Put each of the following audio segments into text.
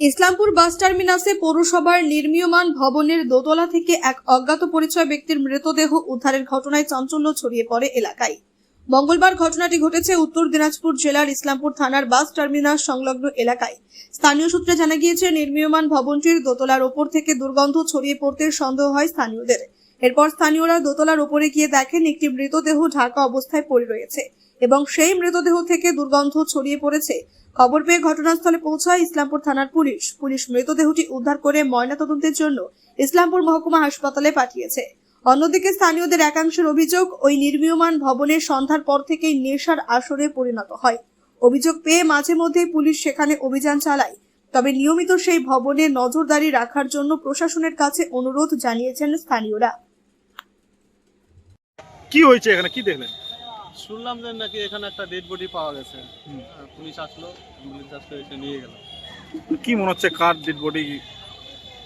বাস টার্মিনাসে পৌরসভার নির্মীয়মান ভবনের দোতলা থেকে এক অজ্ঞাত পরিচয় ব্যক্তির মৃতদেহ উদ্ধারের ঘটনায় চাঞ্চল্য ছড়িয়ে পড়ে এলাকায়। মঙ্গলবার ঘটনাটি ঘটেছে উত্তর দিনাজপুর জেলার ইসলামপুর থানার বাস টার্মিনাস সংলগ্ন এলাকায়। স্থানীয় সূত্রে জানা গিয়েছে, নির্মীয়মান ভবনটির দোতলার ওপর থেকে দুর্গন্ধ ছড়িয়ে পড়তে সন্দেহ হয় স্থানীয়দের। এরপর স্থানীয়রা দোতলার ওপরে গিয়ে দেখেন, একটি মৃতদেহ ঢাকা অবস্থায় পড়ে রয়েছে এবং সেই মৃতদেহ থেকে দুর্গন্ধ ছড়িয়ে পড়েছে। খবর পেয়ে ঘটনাস্থলে পৌঁছায় ইসলামপুর থানার পুলিশ। পুলিশ মৃতদেহটি উদ্ধার করে ময়নাতদন্তের জন্য ইসলামপুর মহকুমা হাসপাতালে পাঠিয়েছে। অন্যদিকে স্থানীয়দের একাংশের অভিযোগ, ওই নির্মীয়মান ভবনের সন্ধ্যার পর থেকেই নেশার আসরে পরিণত হয়। অভিযোগ পেয়ে মাঝে মধ্যেই পুলিশ সেখানে অভিযান চালায়। তবে নিয়মিত সেই ভবনে নজরদারি রাখার জন্য প্রশাসনের কাছে অনুরোধ জানিয়েছেন স্থানীয়রা। কি হয়েছে এখানে? কি দেখলেন? শুনলাম যে নাকি এখানে একটা ডেড বডি পাওয়া গেছে। হ্যাঁ, পুলিশ আসলো অ্যাম্বুলেন্স আসলো এসে নিয়ে গেল। কি মনে হচ্ছে কার ডেড বডি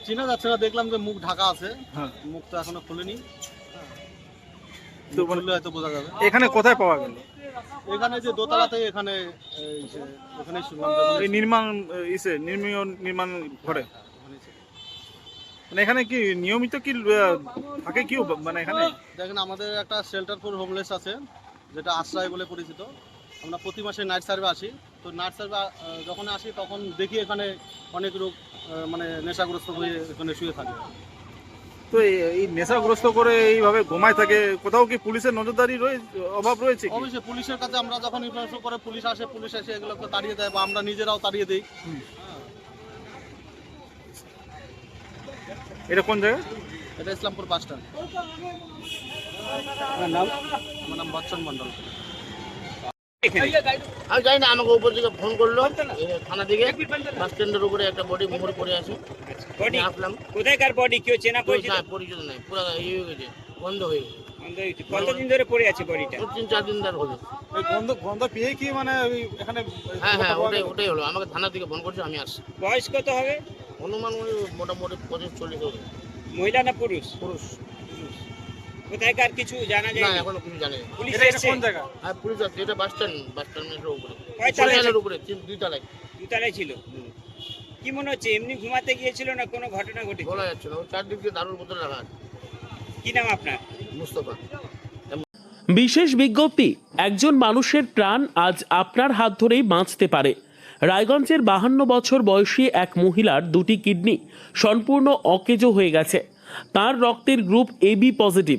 চিনা যাচ্ছে না দেখলাম যে মুখ ঢাকা আছে। হ্যাঁ। মুখ তো এখনও খুলেনি। মানে- হয়তো বোঝা যাবে। এখানে কোথায় পাওয়া গেল? এখানে যে দোতলাতে এখানে ওখানে শুনলাম এই নির্মাণ ইসে নির্মীয় নির্মাণ ঘরে? মানে এখানে কি নিয়মিত কি থাকে কি মানে এখানে? দেখেন আমাদের একটা শেল্টার ফর হোমলেস আছে। যেটা আশ্রয় বলে পরিচিত। আমরা প্রতি মাসে নাইট সার্ভে আসি। তো নাইট সার্ভে যখন আসি তখন দেখি এখানে অনেক লোক মানে নেশাগ্রস্ত হয়ে এখানে শুয়ে থাকে। তো এই- নেশাগ্রস্ত করে এইভাবে ঘুমায় থাকে কোথাও কি পুলিশের নজরদারি অভাব রয়েছে অবশ্যই পুলিশের কাছে আমরা যখন ইনফরমেশন করে পুলিশ আসে পুলিশ এসে এগুলোকে তাড়িয়ে দেয় বা আমরা নিজেরাও তাড়িয়ে দিই। হুম। এটা কোন জায়গা? এটা ইসলামপুর বাস স্ট্যান্ড। নাম? আমার নাম বচ্চন মন্ডল আমি জানি না আমাকে উপর থেকে ফোন করল। থানা থেকে বাস স্ট্যান্ডের উপরে একটা বডি মোহর পড়ে আছে। বডি আসলাম। কোথায়কার বডি কেউ চেনা তো পরিচিত? না, পরিচিত নাই। পুরো ইয়ে হয়ে গেছে বন্ধ হয়ে গেছে। কতদিন ধরে পড়ে আছে বডিটা দু তিন চার দিন ধরে হলো। এই গন্ধ গন্ধ পেয়ে কি মানে এখানে হ্যাঁ হ্যাঁ ওটাই ওটাই হলো। আমাকে থানা থেকে ফোন করছে আমি আসছি। বয়স কত হবে? অনুমান মোটামুটি পঁচিশ চল্লিশ হবে। মহিলা না পুরুষ? পুরুষ। কোথায়কার কিছু জানা না এখনও কিছু জানে না। পুলিশ এটা কোন জায়গা? হ্যাঁ পুলিশ আছে। এটা বাস স্ট্যান্ড বাস স্ট্যান্ডের উপরে। কয় তলায় উপরে তিন দুই তলায়। ছিল? কি মনে হচ্ছে এমনি ঘুমাতে গিয়েছিল না কোনো ঘটনা ঘটেছে বলা যাচ্ছে না। ও চারদিক দিয়ে দারুর বোতল রাখা আছে। কি নাম আপনার? মুস্তফা। বিশেষ বিজ্ঞপ্তি একজন মানুষের প্রাণ আজ আপনার হাত ধরেই বাঁচতে পারে। রায়গঞ্জের বাহান্ন বছর বয়সী এক মহিলার দুটি কিডনি সম্পূর্ণ অকেজো হয়ে গেছে। তার রক্তের গ্রুপ এবি পজিটিভ